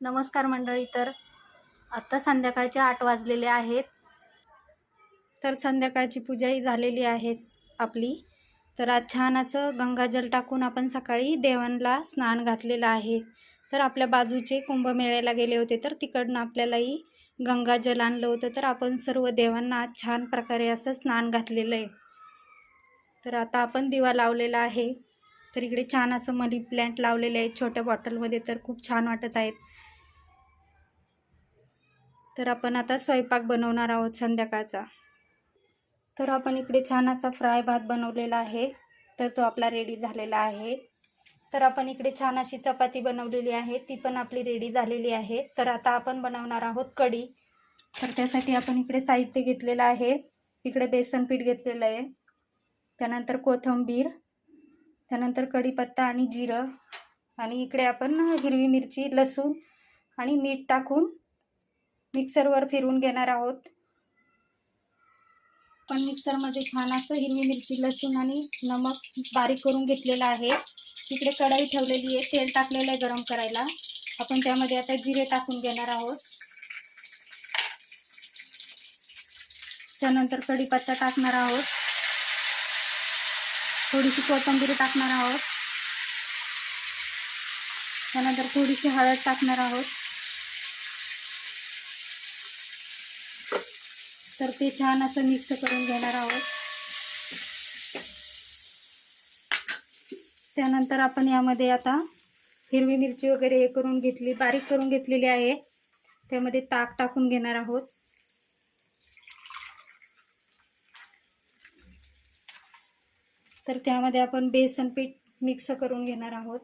नमस्कार मंडळी तर आत्ता संध्याकाळचे आठ वाजलेले आहेत. तर संध्याकाळची पूजाही झालेली आहे आपली. तर आज छान असं गंगाजल टाकून आपण सकाळी देवांना स्नान घातलेलं आहे. तर आपल्या बाजूचे कुंभमेळ्याला गेले होते तर तिकडनं आपल्यालाही गंगाजल आणलं होतं. तर आपण सर्व देवांना आज छान प्रकारे असं स्नान घातलेलं आहे. तर आता आपण दिवा लावलेला आहे. तर इकडे छान असं मनी प्लॅन्ट लावलेले आहेत छोट्या बॉटलमध्ये. तर खूप छान वाटत आहेत. तर आपण आता स्वयंपाक बनवणार आहोत संध्याकाळचा. तर आपण इकडे छान असा फ्राय भात बनवलेला आहे. तर तो आपला रेडी झालेला आहे. तर आपण इकडे छान अशी चपाती बनवलेली आहे. ती पण आपली रेडी झालेली आहे. तर आता आपण बनवणार आहोत कढी. तर त्यासाठी आपण इकडे साहित्य घेतलेलं आहे. इकडे बेसन पीठ घेतलेलं आहे. त्यानंतर कोथिंबीर त्यानंतर कढीपत्ता आणि जिरं आणि इकडे आपण हिरवी मिरची लसूण आणि मीठ टाकून मिक्सरवर फिरवून घेणार आहोत. पण मिक्सरमध्ये छान असं हिरवी मिरची लसूण आणि नमक बारीक करून घेतलेलं आहे. तिकडे कढाई ठेवलेली आहे. तेल टाकलेलं आहे गरम करायला. आपण त्यामध्ये आता जिरे टाकून घेणार आहोत. त्यानंतर कढीपत्ता टाकणार आहोत. थोडीशी कोथंबीर टाकणार आहोत. त्यानंतर थोडीशी हळद टाकणार आहोत. तर ते छान असं मिक्स करून घेणार आहोत. त्यानंतर आपण यामध्ये आता हिरवी मिरची वगैरे हे करून घेतली बारीक करून घेतलेली आहे. त्यामध्ये ताक टाकून घेणार आहोत. तर त्यामध्ये आपण बेसन पीठ मिक्स करून घेणार आहोत.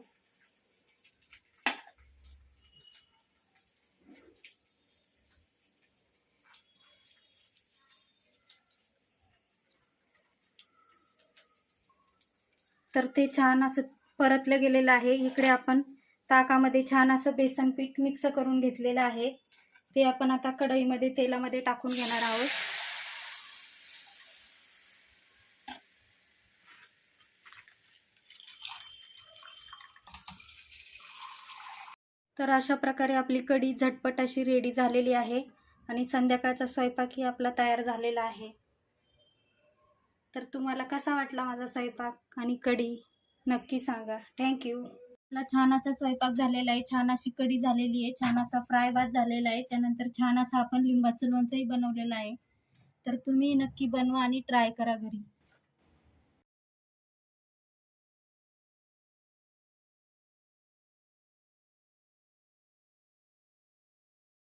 तर ते छान असं परतलं गेलेलं आहे. इकडे आपण ताकामध्ये छान असं बेसन पीठ मिक्स करून घेतलेलं आहे. ते आपण आता कढईमध्ये तेलामध्ये टाकून घेणार आहोत. तर अशा प्रकारे आपली कढी झटपट अशी रेडी झालेली आहे आणि संध्याकाळचा स्वयंपाकही आपला तयार झालेला आहे. तर तुम्हाला कसा वाटला माझा स्वयंपाक आणि कढी? नक्की सांगा. थँक्यू मला छान असा स्वयंपाक झालेला आहे. छान अशी कढी झालेली आहे. छान असा फ्राय भात झालेला आहे. त्यानंतर छान असा आपण लिंबाचं लोणचंही बनवलेलं आहे. तर तुम्ही नक्की बनवा आणि ट्राय करा घरी.